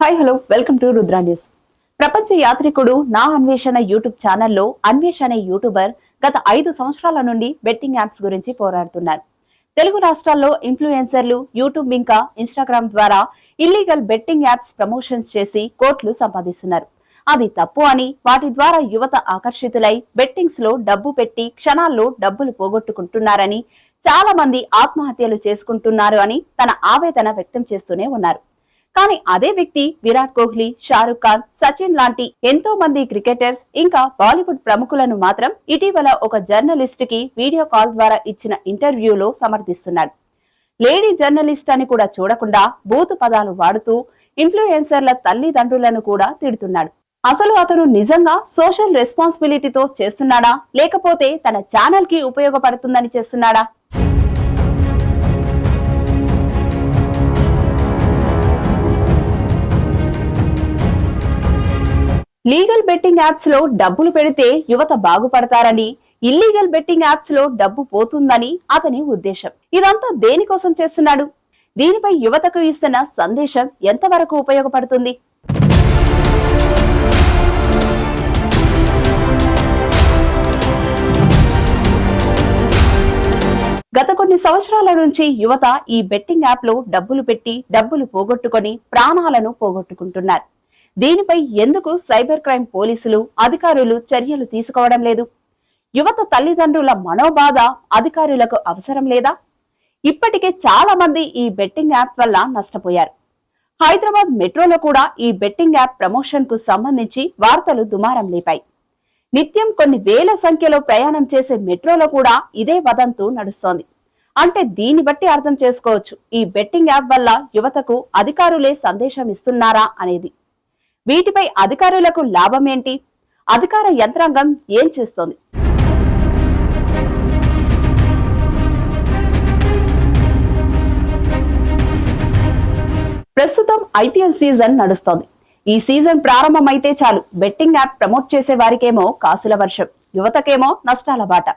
Hi hello welcome to Rudra news ప్రపంచ యాత్రికుడు నా అన్వేషణ యూట్యూబ్ ఛానల్లో అన్వేషణ అనే యూట్యూబర్ గత ఐదు సంవత్సరాల నుండి బెట్టింగ్ యాప్స్ గురించి పోరాడుతున్నారు. తెలుగు రాష్ట్రాల్లో ఇన్ఫ్లుయెన్సర్లు యూట్యూబ్ ఇంకా ఇన్స్టాగ్రామ్ ద్వారా ఇల్లీగల్ బెట్టింగ్ యాప్స్ ప్రమోషన్స్ చేసి కోట్లు సంపాదిస్తున్నారు. అది తప్పు అని వాటి ద్వారా యువత ఆకర్షితులై బెట్టింగ్స్లో డబ్బు పెట్టి క్షణాల్లో డబ్బులు పోగొట్టుకుంటున్నారని చాలా మంది ఆత్మహత్యలు చేసుకుంటున్నారు అని తన ఆవేదన వ్యక్తం చేస్తూనే ఉన్నారు. కానీ అదే వ్యక్తి విరాట్ కోహ్లీ షారుఖ్ ఖాన్ సచిన్ లాంటి ఎంతో మంది క్రికెటర్స్ ఇంకా బాలీవుడ్ ప్రముఖులను మాత్రం ఇటీవల ఒక జర్నలిస్ట్కి వీడియో కాల్ ద్వారా ఇచ్చిన ఇంటర్వ్యూలో సమర్థిస్తున్నాడు. లేడీ జర్నలిస్ట్ అని కూడా చూడకుండా బూతు పదాలు వాడుతూ ఇన్ఫ్లుయెన్సర్ల తల్లిదండ్రులను కూడా తిడుతున్నాడు. అసలు అతను నిజంగా సోషల్ రెస్పాన్సిబిలిటీతో చేస్తున్నాడా? లేకపోతే తన ఛానల్కి ఉపయోగపడుతుందని చేస్తున్నాడా? లీగల్ బెట్టింగ్ యాప్స్లో డబ్బులు పెడితే యువత బాగుపడతారని ఇల్లీగల్ బెట్టింగ్ యాప్స్లో డబ్బు పోతుందని అతని ఉద్దేశం. ఇదంతా దేనికోసం చేస్తున్నాడు? దీనిపై యువతకు ఇస్తున్న సందేశం ఎంతవరకు ఉపయోగపడుతుంది? గత కొన్ని సంవత్సరాల నుంచి యువత ఈ బెట్టింగ్ యాప్లో డబ్బులు పెట్టి డబ్బులు పోగొట్టుకొని ప్రాణాలను పోగొట్టుకుంటున్నారు. దీనిపై ఎందుకు సైబర్ క్రైమ్ పోలీసులు అధికారులు చర్యలు తీసుకోవడం లేదు? యువత తల్లిదండ్రుల మనోబాధ అధికారులకు అవసరం లేదా? ఇప్పటికే చాలా మంది ఈ బెట్టింగ్ యాప్ వల్ల నష్టపోయారు. హైదరాబాద్ మెట్రోలో కూడా ఈ బెట్టింగ్ యాప్ ప్రమోషన్కు సంబంధించి వార్తలు దుమారం లేపాయి. నిత్యం కొన్ని వేల సంఖ్యలో ప్రయాణం చేసే మెట్రోలో కూడా ఇదే వదంతు నడుస్తోంది. అంటే దీన్ని బట్టి అర్థం చేసుకోవచ్చు ఈ బెట్టింగ్ యాప్ వల్ల యువతకు అధికారులే సందేశం ఇస్తున్నారా అనేది. వీటిపై అధికారులకు లాభం ఏంటి? అధికార యంత్రాంగం ఏం చేస్తోంది? ప్రస్తుతం ఐపీఎల్ సీజన్ నడుస్తోంది. ఈ సీజన్ ప్రారంభమైతే చాలు. బెట్టింగ్ యాప్ ప్రమోట్ చేసే వారికేమో కాసుల వర్షం యువతకేమో నష్టాల బాట.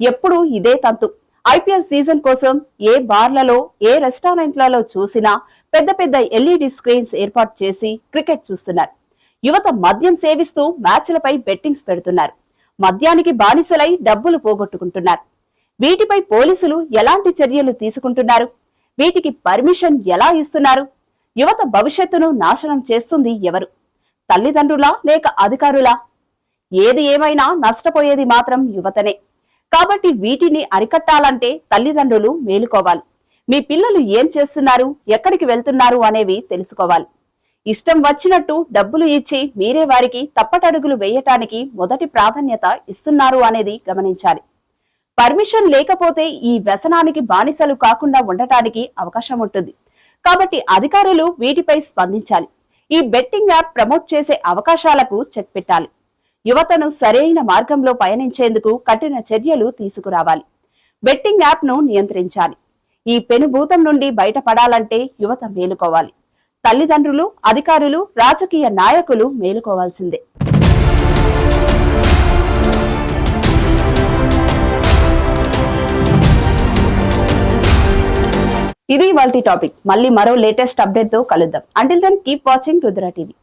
ఎప్పుడు ఇదే తంతు. ఐపీఎల్ సీజన్ కోసం ఏ బార్లలో ఏ రెస్టారెంట్లలో చూసినా పెద్ద పెద్ద ఎల్ఈడి స్క్రీన్స్ ఏర్పాటు చేసి క్రికెట్ చూస్తున్నారు. యువత మద్యం సేవిస్తూ మ్యాచ్లపై బెట్టింగ్స్ పెడుతున్నారు. మద్యానికి బానిసలై డబ్బులు పోగొట్టుకుంటున్నారు. వీటిపై పోలీసులు ఎలాంటి చర్యలు తీసుకుంటున్నారు? వీటికి పర్మిషన్ ఎలా ఇస్తున్నారు? యువత భవిష్యత్తును నాశనం చేస్తుంది ఎవరు? తల్లిదండ్రులా లేక అధికారులా? ఏది ఏమైనా నష్టపోయేది మాత్రం యువతనే. కాబట్టి వీటిని అరికట్టాలంటే తల్లిదండ్రులు మేలుకోవాలి. మీ పిల్లలు ఏం చేస్తున్నారు? ఎక్కడికి వెళ్తున్నారు? అనేవి తెలుసుకోవాలి. ఇష్టం వచ్చినట్టు డబ్బులు ఇచ్చి మీరే వారికి తప్పటడుగులు వేయటానికి మొదటి ప్రాధాన్యత ఇస్తున్నారు అనేది గమనించాలి. పర్మిషన్ లేకపోతే ఈ వ్యసనానికి బానిసలు కాకుండా ఉండటానికి అవకాశం ఉంటుంది. కాబట్టి అధికారులు వీటిపై స్పందించాలి. ఈ బెట్టింగ్ యాప్ ప్రమోట్ చేసే అవకాశాలకు చెక్ పెట్టాలి. యువతను సరైన మార్గంలో పయనించేందుకు కఠిన చర్యలు తీసుకురావాలి. బెట్టింగ్ యాప్ను నియంత్రించాలి. ఈ పెనుభూతం నుండి బయటపడాలంటే యువత మేలుకోవాలి. తల్లిదండ్రులు అధికారులు రాజకీయ నాయకులు మేలుకోవాల్సిందే. ఇది వాళ్ళ టాపిక్. మళ్ళీ మరో లేటెస్ట్ అప్డేట్తో కలుద్దాం. Until then keep watching Rudra TV.